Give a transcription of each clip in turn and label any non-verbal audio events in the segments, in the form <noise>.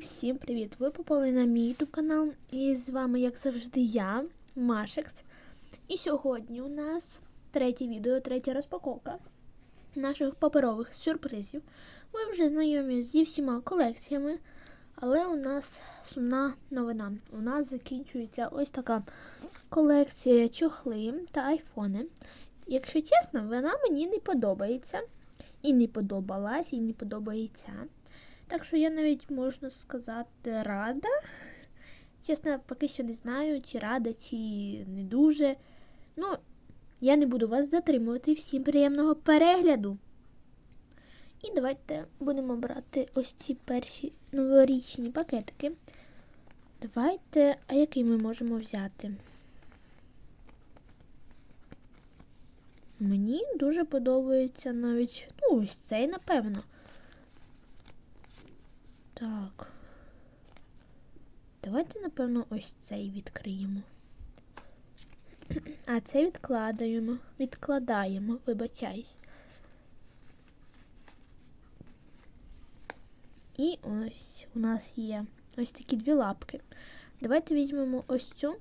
всім привіт! Ви попали на мій YouTube канал і з вами, як завжди, я, Машекс. І сьогодні у нас третє відео, третя розпаковка наших паперових сюрпризів. Ви вже знайомі зі всіма колекціями, але у нас сумна новина. У нас закінчується ось така колекція чохли та айфони. Якщо чесно, вона мені не подобається. І не подобалась, і не подобається. Так що я навіть можна сказати рада. Чесно, поки що не знаю, чи рада, чи не дуже. Ну, я не буду вас затримувати. Всім приємного перегляду. І давайте будемо брати ось ці перші новорічні пакетики. Давайте, а який ми можемо взяти? Мені дуже подобається навіть, ну, ось цей, напевно. Так. Давайте, напевно, ось цей відкриємо. А це відкладаємо. Відкладаємо, вибачаюсь. І ось у нас є ось такі дві лапки. Давайте візьмемо ось цю.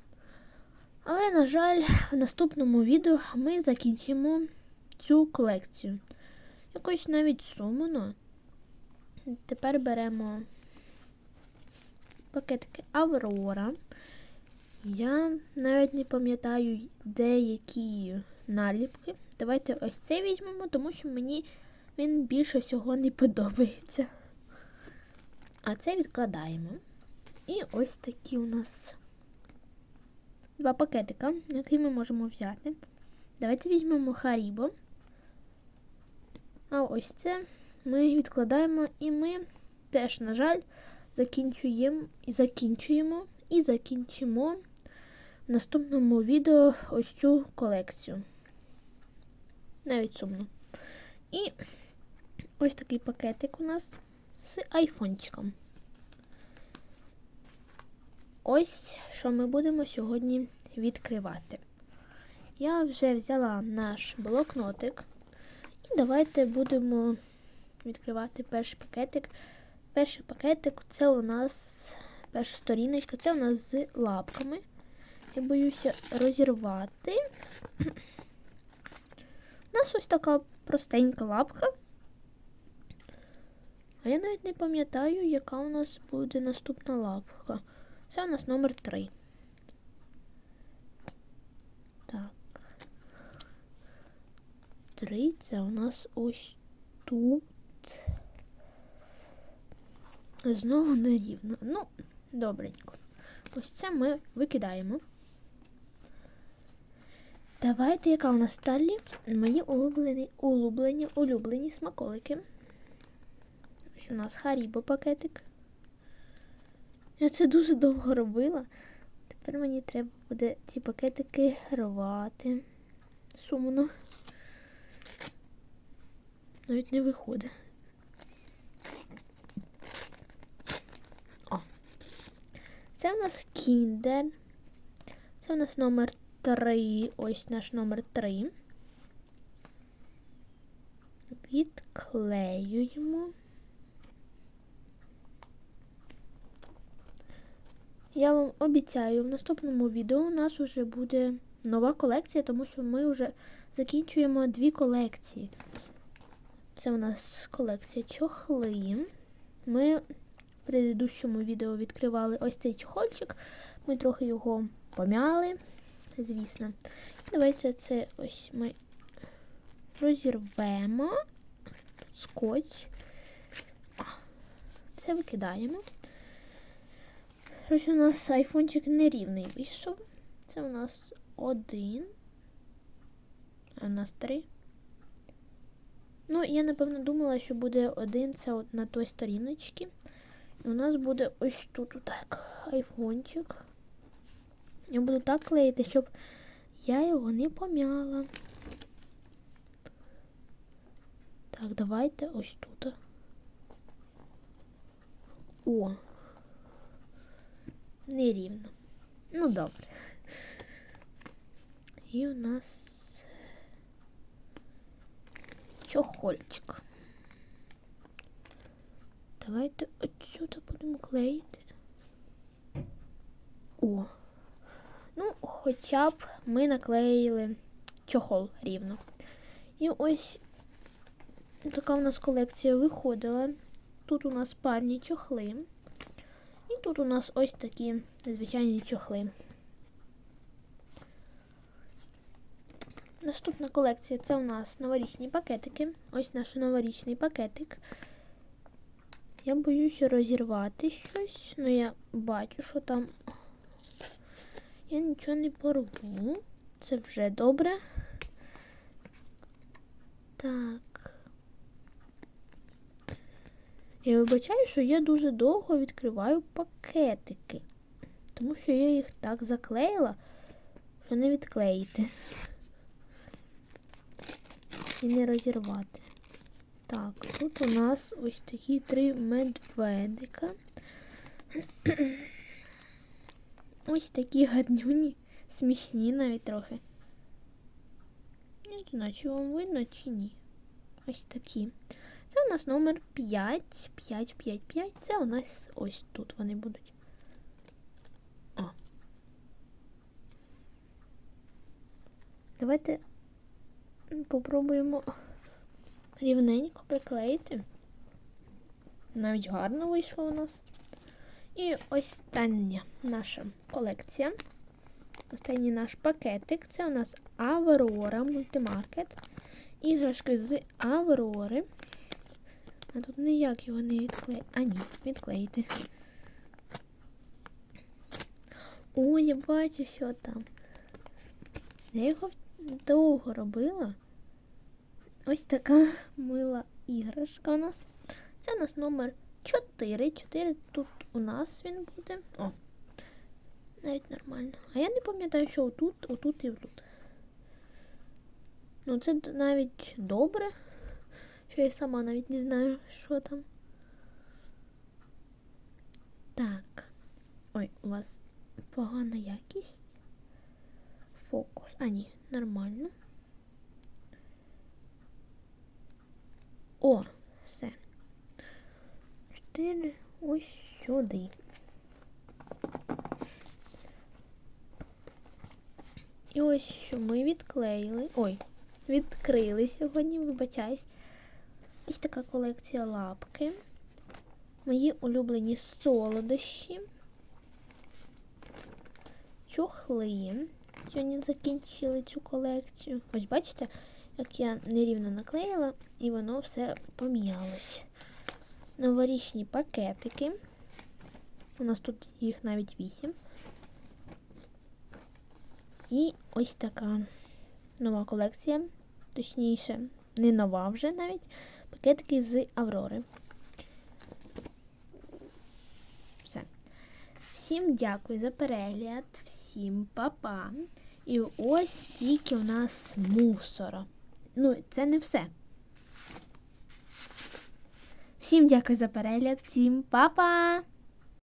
Але, на жаль, в наступному відео ми закінчимо цю колекцію. Якось навіть сумно. Тепер беремо пакетики Аврора. Я навіть не пам'ятаю деякі наліпки. Давайте ось цей візьмемо, тому що мені він більше всього не подобається. А це відкладаємо. І ось такі у нас два пакетика, які ми можемо взяти. Давайте візьмемо Харібо. А ось це ми відкладаємо і ми теж, на жаль, закінчуємо і закінчуємо і закінчимо в наступному відео ось цю колекцію. Навіть сумно. І ось такий пакетик у нас з айфончиком. Ось що ми будемо сьогодні відкривати. Я вже взяла наш блокнотик. І давайте будемо відкривати перший пакетик. Перший пакетик це у нас перша сторіночка, це у нас з лапками. Я боюся розірвати. У нас ось така простенька лапка. А я навіть не пам'ятаю, яка у нас буде наступна лапка. Це у нас номер 3. Так. Три це у нас ось тут. Знову нерівно. Ну, добренько. Ось це ми викидаємо. Давайте, яка у нас далі? Мої улюблені, улюблені, улюблені смаколики. Ось у нас Харібо пакетик. Я це дуже довго робила. Тепер мені треба буде ці пакетики рвати. Сумно. Навіть не виходить. Це у нас кіндер. Це у нас номер 3. Ось наш номер 3. Відклеюємо. Я вам обіцяю, в наступному відео у нас вже буде нова колекція, тому що ми вже закінчуємо дві колекції. Це у нас колекція чохли. Ми в предыдущому відео відкривали ось цей чохольчик. Ми трохи його помяли, звісно. Давайте це ось ми розірвемо. Скотч. Це викидаємо. Щось у нас айфончик нерівний вийшов. Це у нас один. А у нас три. Ну, я, напевно, думала, що буде один це на той сторіночці. У нас буде ось тут так айфончик. Я буду так клеїти, щоб я його не пом'яла. Так, давайте ось тут. О! Нерівно. Ну, добре. І у нас чохольчик. Давайте отсюди будемо клеїти. О. Ну, хоча б ми наклеїли чохол рівно. І ось така у нас колекція виходила. Тут у нас парні чохли. І тут у нас ось такі звичайні чохли. Наступна колекція це у нас новорічні пакетики. Ось наш новорічний пакетик. Я боюся розірвати щось, але я бачу, що там я нічого не порву. Це вже добре. Так. Я вибачаю, що я дуже довго відкриваю пакетики, тому що я їх так заклеїла, що не відклеїти. І не розірвати. Так, тут у нас ось такі три медведика. <clears throat> Ось такі гаднюні, смішні навіть трохи. Не знаю, чи вам видно, чи ні. Ось такі. Це у нас номер 5, 5, 5, 5. Це у нас ось тут вони будуть. О. Давайте попробуємо рівненько приклеїти. Навіть гарно вийшло у нас. І остання наша колекція. Останній наш пакетик. Це у нас Аврора мультимаркет. Іграшки з Аврори. А тут ніяк його не відклеїти. А ні, відклеїти. О, я бачу, що там. Я його довго робила. Ось така мила іграшка у нас. Це у нас номер 4. 4 тут у нас він буде. О, навіть нормально. А я не пам'ятаю, що отут, отут і отут. Ну, це навіть добре, що я сама навіть не знаю, що там. Так. Ой, у вас погана якість. Фокус. А, ні, нормально. О, все. Чотири ось сюди. І ось що ми відклеїли. Ой, відкрили сьогодні, вибачаюсь. Ось така колекція лапки. Мої улюблені солодощі. Чохли. Сьогодні закінчили цю колекцію. Ось бачите, як я нерівно наклеїла, і воно все помінялось. Новорічні пакетики. У нас тут їх навіть вісім. І ось така нова колекція. Точніше, не нова вже навіть. Пакетики з Аврори. Все. Всім дякую за перегляд, всім па-па. І ось тільки у нас мусора. Ну, це не все. Всім дякую за перегляд, всім па-па!